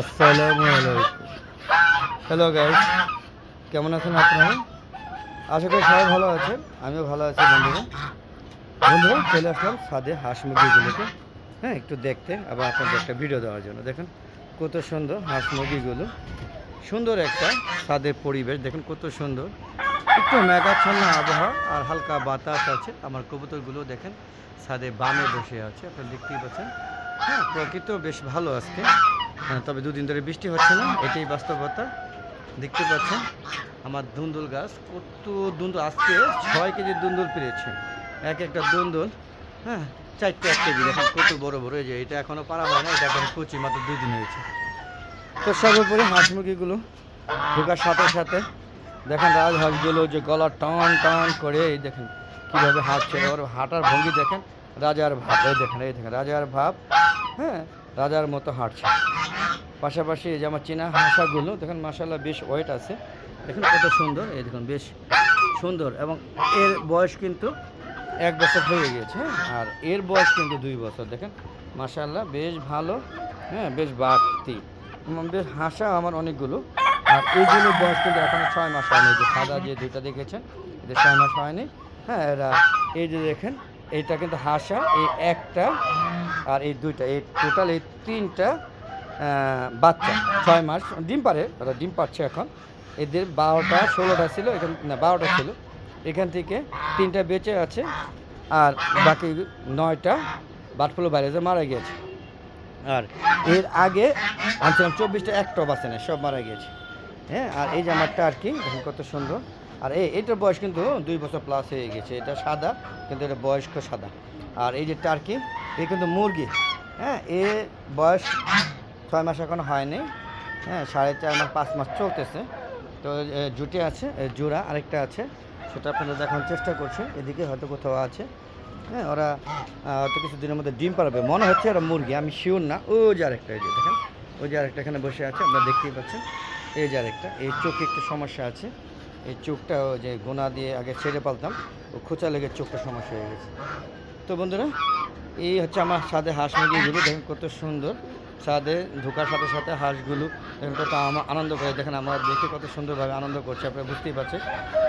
আসসালামু hello guys কেমন আছেন আপনারা? আশা করি সবাই ভালো আছেন। আমিও ভালো আছি, বন্ধুরা। বন্ধুরা, চলে আসলাম সাদে হাঁস মুরগিগুলোকে হ্যাঁ একটু দেখতে, আবার আপনাদের একটা ভিডিও দেওয়ার জন্য। দেখেন, কত সুন্দর হাঁস মুরগিগুলো। সুন্দর একটা সাদের পরিবেশ। দেখেন, কত সুন্দর। একটু মেঘাচ্ছন্ন আবহাওয়া আর হালকা বাতাস আছে। আমার কবুতরগুলো দেখেন সাদে বামে বসে আছে। আপনারা দেখতেই পাচ্ছেন। হ্যাঁ প্রকৃত বেশ ভালো আজকে। তবে দুদিন ধরে বৃষ্টি হচ্ছে না, এটাই বাস্তবতা। দেখতে পাচ্ছেন, আমার দুন্দুল গাছ কত দুন্দুল আজকে ছয় কেজি দুন্দুল পেরেছে। এক একটা দুন্দুল হ্যাঁ চারটে, এক কেজি, দেখেন কত বড় বড় যে এটা এখনও পারা হয় না, এটা এখন কচি, মাত্র দুই দিন হয়েছে। তো সর্বোপরি হাঁস মুরগিগুলো ঢোকার সাথে সাথে, দেখেন রাজহাঁসগুলো যে গলা টান টান করে, এই দেখেন কীভাবে হাঁটছে, ওর হাঁটার ভঙ্গি দেখেন, রাজার ভাব, এই দেখেন এই দেখেন, রাজার ভাব হ্যাঁ রাজার মতো হাঁটছে। পাশাপাশি এই যে আমার চীনা হাঁসাগুলো, দেখেন মাসাল্লাহ বেশ ওয়েট আছে। দেখুন কত সুন্দর, এই দেখুন বেশ সুন্দর এবং এর বয়স কিন্তু এক বছর হয়ে গিয়েছে হ্যাঁ। আর এর বয়স কিন্তু দুই বছর, দেখেন। মাসাল্লাহ বেশ ভালো হ্যাঁ বেশ বাড়তি। বেশ হাসা আমার অনেকগুলো। আর এইগুলো বয়স কিন্তু এখনও ছয় মাস হয়নি যে সাদা যে দুইটা দেখেছেন এটা ছয় মাস হয়নি হ্যাঁ এরা এই যে দেখেন, এইটা কিন্তু হাসা, এই একটা আর এই দুইটা, এই টোটাল এই তিনটা বাচ্চা, ছয় মাস। ডিম পারে ওরা ডিম পাচ্ছে এখন। এদের বারোটা, ষোলোটা ছিল, এখান, না, বারোটা ছিল। এখান থেকে তিনটা বেঁচে আছে, আর বাকি নয়টা বার্ডফ্লু ভাইরাসে মারা গিয়েছে। আর এর আগে, আনছিলাম চব্বিশটা একটাও বাঁচে না, সব মারা গিয়েছে। হ্যাঁ আর এই যে আমার টার্কি দেখুন কত সুন্দর। আর এই, এটার বয়স কিন্তু দুই বছর প্লাস হয়ে গেছে, এটা সাদা, কিন্তু এটা বয়স্ক সাদা। আর এই যে টার্কি এ কিন্তু মুরগি। হ্যাঁ এ বয়স ছয় মাস এখন হয়নি। হ্যাঁ সাড়ে চার মাস, পাঁচ মাস চলতেছে। তো জুটি আছে জোড়া আরেকটা আছে। সেটা আপনারা দেখানোর চেষ্টা করছে। এদিকে হয়তো কোথাও আছে। হ্যাঁ ওরা হয়তো কিছু দিনের মধ্যে ডিম পারবে মনে হচ্ছে ওরা মুরগি, আমি শিওর না। ও যে আরেকটা, এই যে দেখেন, ওই যে আরেকটা এখানে বসে আছে, আপনারা দেখতেই পাচ্ছেন। এই যে আরেকটা, এই চোখে একটু সমস্যা আছে। এই চোখটা যে গোনা দিয়ে আগে ছেড়ে পালতাম, ও খোঁচা লেগে চোখটা সমস্যা হয়ে গেছে। তো বন্ধুরা এই হচ্ছে আমার সাদে হাঁস মুরগিগুলো দেখেন কত সুন্দর। সাদে ঢোকার সাথে সাথে হাঁসগুলো, দেখেন কত আমার আনন্দ করে, দেখেন আমরা দেখে কত সুন্দরভাবে আনন্দ করছে, আপনারা বুঝতেই পারছেন।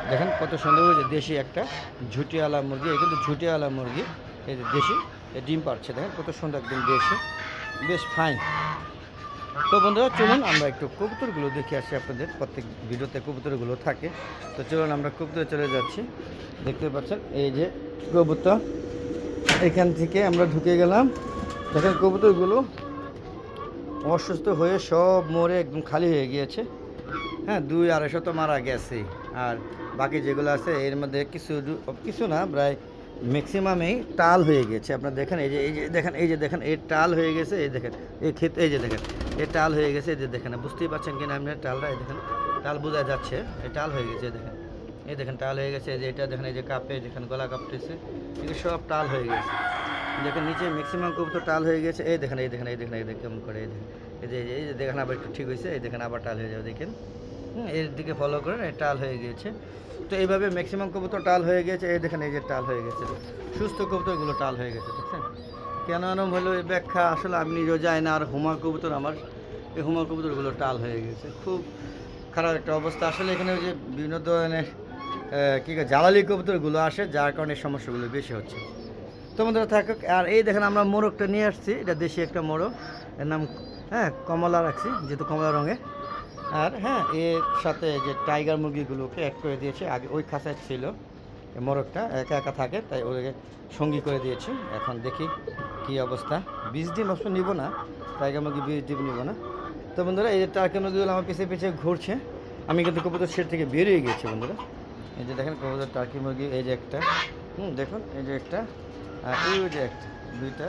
দেখেন কত সুন্দর যে দেশি একটা ঝুটিওয়ালা মুরগি, এই কিন্তু ঝুটিওয়ালা মুরগি, এই দেশি ডিম পাচ্ছে দেখেন কত সুন্দর একদম দেশি, বেশ ফাইন তো বন্ধুরা, চলুন আমরা একটু কবুতরগুলো দেখে আসি আপনাদের, প্রত্যেক ভিডিওতে কবুতরগুলো থাকে। তো চলুন আমরা কবুতরে চলে যাচ্ছি, দেখতে পাচ্ছেন, এই যে কবুতর। এখান থেকে আমরা ঢুকে গেলাম। দেখেন কবুতরগুলো অসুস্থ হয়ে সব মরে একদম খালি হয়ে গিয়েছে। হ্যাঁ দুই আড়াইশো তো মারা গেছে। আর বাকি যেগুলো আছে, এর মধ্যে কিছু কিছু না, প্রায় ম্যাক্সিমামেই টাল হয়ে গেছে। আপনার দেখেন, এই যে এই যে, দেখেন, এই যে, দেখেন, এই টাল হয়ে গেছে, এই দেখেন, এই ক্ষেত, এই যে দেখেন, এই টাল হয়ে গেছে, এই যে দেখেন, বুঝতেই পারছেন কিনা আপনি টালটা এই দেখেন টাল বোঝা যাচ্ছে, এই টাল হয়ে গেছে দেখেন। এই দেখেন, টাল হয়ে গেছে যে এটা দেখেন, এই যে কাপে দেখেন গলা কাপতেছে এগুলো সব টাল হয়ে গেছে। দেখেন, নিচে ম্যাক্সিমাম কবুতর টাল হয়ে গেছে। এই দেখেন এই দেখেন এই দেখেন এই দেখেন, কেমন করে, এই দেখেন, এই যে, এই যে- দেখেন, আবার একটু ঠিক হয়েছে, এই দেখেন, আবার টাল হয়ে যাবে, দেখেন। এর দিকে ফলো করেন, এই টাল হয়ে গিয়েছে তো এইভাবে ম্যাক্সিমাম কবুতর টাল হয়ে গেছে, এই দেখেন, এই যে টাল হয়ে গেছে। সুস্থ কবুতরগুলো টাল হয়ে গেছে, দেখছেন? কেন এরম হলো এই ব্যাখ্যা? আসলে আমি নিজেও যাই না, আর হুমা কবুতর আমার, এই হুমা কবুতরগুলো টাল হয়ে গেছে। খুব খারাপ একটা অবস্থা। আসলে এখানে ওই যে বিভিন্ন ধরনের কী জ্বালালি কবুতরগুলো আসে, যার কারণে সমস্যাগুলো বেশি হচ্ছে। তো বন্ধুরা থাকুক আর এই দেখেন আমরা মোরগটা নিয়ে আসছি, এটা দেশি একটা মোরগ, এর নাম হ্যাঁ কমলা রাখছি, যেহেতু কমলা রঙের আর হ্যাঁ এর সাথে যে টাইগার মুরগিগুলোকে অ্যাড করে দিয়েছে, আগে ওই খাঁচায় ছিল মোরগটা, একা একা থাকে, তাই ওদেরকে সঙ্গী করে দিয়েছি। এখন দেখি কি অবস্থা। বীজ ডিম অবশ্য নিব না, টাইগার মুরগি বীজ ডিম নিব না। তো বন্ধুরা, এই টার্কি মুরগিগুলো আমার পিছিয়ে পিছিয়ে ঘুরছে, আমি কিন্তু কবুতর সেট থেকে বেরিয়ে গেছি বন্ধুরা। এই যে দেখেন কবুতর টার্কি মুরগি, এই যে একটা। হুম, দেখুন, এই যে একটা, আর এই যে একটা, দুইটা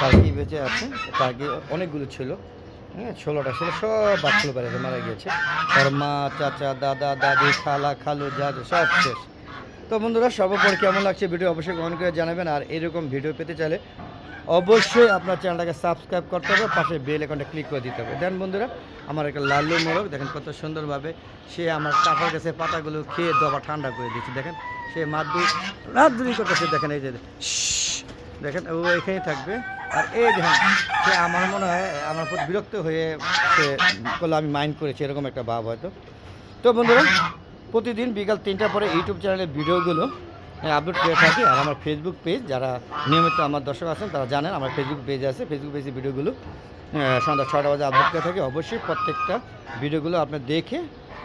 টার্কি বেঁচে আছে। টার্কি অনেকগুলো ছিল। হ্যাঁ ষোলোটা ছিল, সব বাচ্চাগুলো বেড়াতে মারা গিয়েছে। ওর মা, চাচা, দাদা, দাদি, খালা, খালু যা সব শেষ। তো বন্ধুরা, সর্বোপরি কেমন লাগছে ভিডিও অবশ্যই কমেন্ট করে জানাবেন। আর এরকম ভিডিও পেতে চাইলে অবশ্যই আপনার চ্যানেলটাকে সাবস্ক্রাইব করতে হবে, পাশে বেল আইকনটা ক্লিক করে দিতে হবে। দেন বন্ধুরা, আমার একটা লাল্লু মোরগ, দেখেন কত সুন্দরভাবে সে আমার কাঁঠাল গাছের পাতাগুলো খেয়ে দবা ঠান্ডা করে দিচ্ছে দেখেন, সে মাদুর রাতদুরি করতেছে, দেখেন এই যে দেখেন, ও এখানেই থাকবে। আর এই দেখেন সে আমার মনে হয়, আমার উপর বিরক্ত হয়ে সে করলে আমি মাইন্ড করেছি, এরকম একটা ভাব হয়তো। তো বন্ধুরা, প্রতিদিন বিকাল তিনটা পরে ইউটিউব চ্যানেলে ভিডিওগুলো আপলোড করে থাকি। আর আমার ফেসবুক পেজ যারা নিয়মিত আমার দর্শক আছেন, তারা জানেন আমার ফেসবুক পেজ আছে। ফেসবুক পেজে ভিডিওগুলো সন্ধ্যা ছটা বাজে আপলোড করে থাকি। অবশ্যই প্রত্যেকটা ভিডিওগুলো আপনি দেখে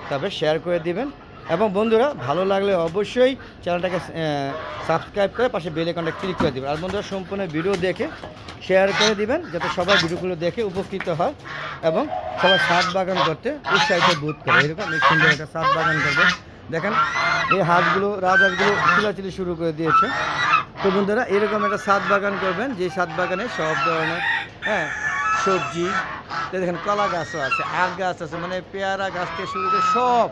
তবে শেয়ার করে দিবেন। এবং বন্ধুরা, ভালো লাগলে অবশ্যই চ্যানেলটাকে সাবস্ক্রাইব করে পাশে বেল আইকনটা ক্লিক করে দিবেন। আর বন্ধুরা, সম্পূর্ণ ভিডিও দেখে শেয়ার করে দিবেন, যাতে সবাই ভিডিওগুলো দেখে উপকৃত হয় এবং সবাই সাত বাগান করতে উৎসাহিত বোধ করে। এরকম সুন্দর একটা সাত বাগান করবে। দেখেন, এই হাঁসগুলো রাজহাঁসগুলো চিলাচিলি শুরু করে দিয়েছে। তো বন্ধুরা, এরকম একটা সাত বাগান করবেন, যে সাত বাগানে সব ধরনের হ্যাঁ সবজি দেখেন, কলা গাছও আছে, আখ গাছ আছে মানে পেয়ারা গাছ থেকে শুরু করে সব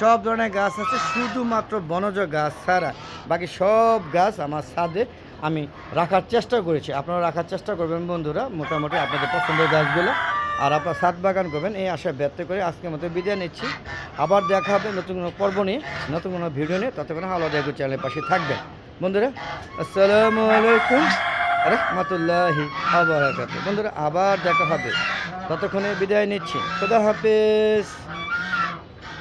সব ধরনের গাছ আছে, শুধুমাত্র বনজ গাছ ছাড়া। বাকি সব গাছ আমার ছাদে আমি রাখার চেষ্টা করেছি। আপনারা রাখার চেষ্টা করবেন বন্ধুরা, মোটামুটি আপনাদের পছন্দের গাছগুলো। আর আপনার সাত বাগান করবেন, এই আশা ব্যক্ত করে আজকের মতো বিদায় নিচ্ছি। আবার দেখা হবে নতুন কোনো পর্ব নিয়ে, নতুন কোনো ভিডিও নিয়ে, ততক্ষণ আলো দেখু চ্যানেলের পাশে থাকবেন। বন্ধুরা, আসসালামু আলাইকুম রহমতুল্লাহি আবার বন্ধুরা, আবার দেখা হবে, ততক্ষণে বিদায় নিচ্ছি। খোদা হাফেজ।